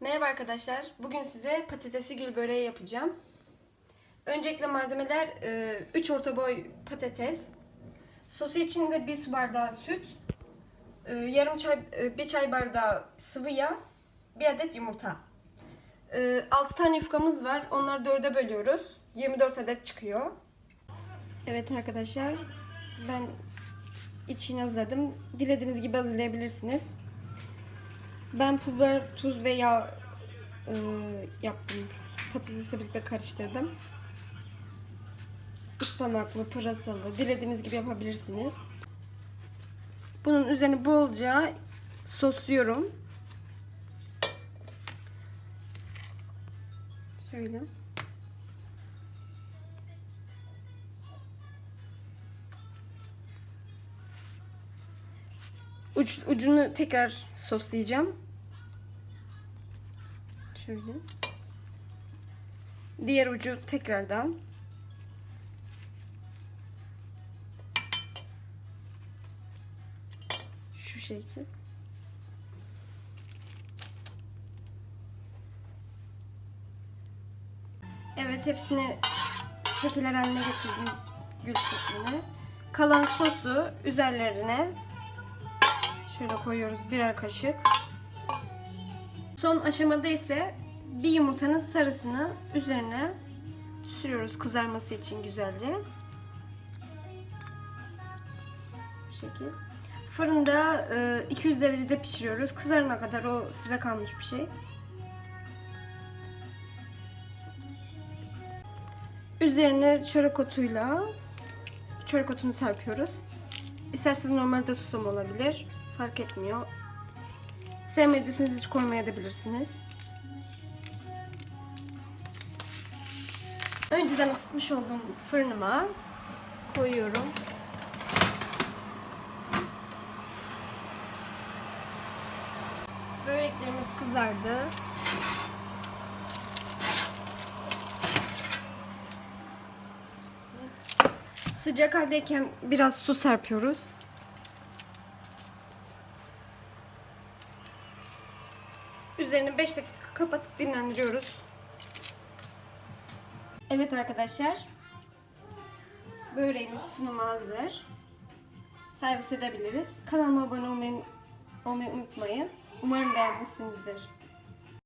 Merhaba arkadaşlar. Bugün size patatesli gül böreği yapacağım. Öncelikle malzemeler 3 orta boy patates, sosu için de 1 su bardağı süt, e, yarım çay e, 1 çay bardağı sıvı yağ, 1 adet yumurta. 6 tane yufkamız var. Onları 4'e bölüyoruz. 24 adet çıkıyor. Evet arkadaşlar. Ben içini hazırladım. Dilediğiniz gibi hazırlayabilirsiniz. Ben pul biber, tuz ve yağ e, yaptım. Patatesi birlikte karıştırdım. Ispanaklı, pırasalı, dilediğiniz gibi yapabilirsiniz. Bunun üzerine bolca sosluyorum. Şöyle. Uç, ucunu tekrar soslayacağım. Şöyle. Diğer ucu tekrardan. Şu şekil. Evet hepsini şekiller haline getirdim gül şeklini. Kalan sosu üzerlerine şöyle koyuyoruz birer kaşık. Son aşamada ise bir yumurtanın sarısını üzerine sürüyoruz kızarması için güzelce. Bu şekil. Fırında e, 200 derecede pişiriyoruz. Kızarana kadar o size kalmış bir şey. Üzerine çörek otuyla çörek otunu serpiyoruz. İsterseniz normalde susam olabilir. Fark etmiyor. Sevmediyseniz hiç koymayabilirsiniz. Önceden ısıtmış olduğum fırınıma koyuyorum. Böreklerimiz kızardı. Sıcak haldeyken biraz su serpiyoruz. Üzerini 5 dakika kapatıp dinlendiriyoruz. Evet arkadaşlar. Böreğimiz sunumu hazır. Servis edebiliriz. Kanalıma abone olmayı, olmayı unutmayın. Umarım beğenmişsinizdir.